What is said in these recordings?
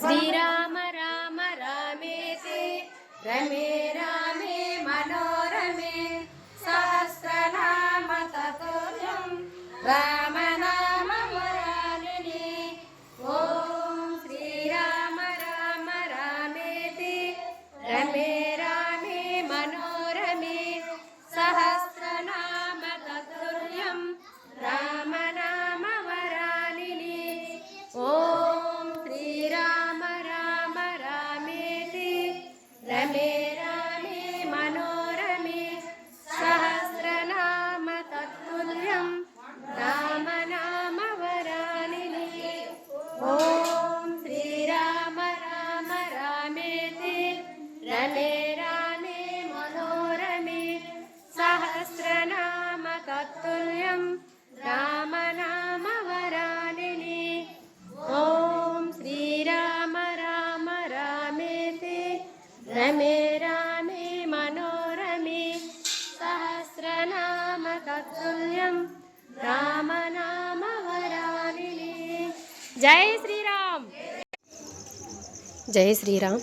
శ్రీరామ రామ రామేతి రమే రామే మనోరమే. సహస్రనామ తతుల్యం రామ నామ ఓం శ్రీరామ రామ రామేతి రమే Dale. रमे रामे मनोरमे सहस्रनामकतुल्यं राम नाम वरानिले जय श्री राम जय श्री राम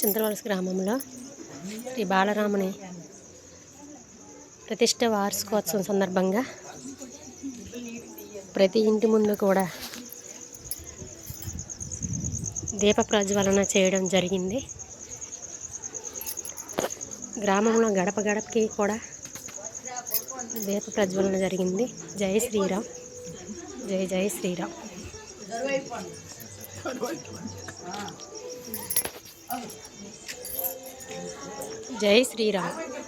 చింతలవలస గ్రామంలో శ్రీ బాలరాముని ప్రతిష్ట వార్షికోత్సవం సందర్భంగా ప్రతి ఇంటి ముందు కూడా దీప ప్రజ్వలన చేయడం జరిగింది. గ్రామంలో గడప గడపకి కూడా దీప ప్రజ్వలన జరిగింది. జై శ్రీరామ్. జై జై శ్రీరామ్. जय श्री राम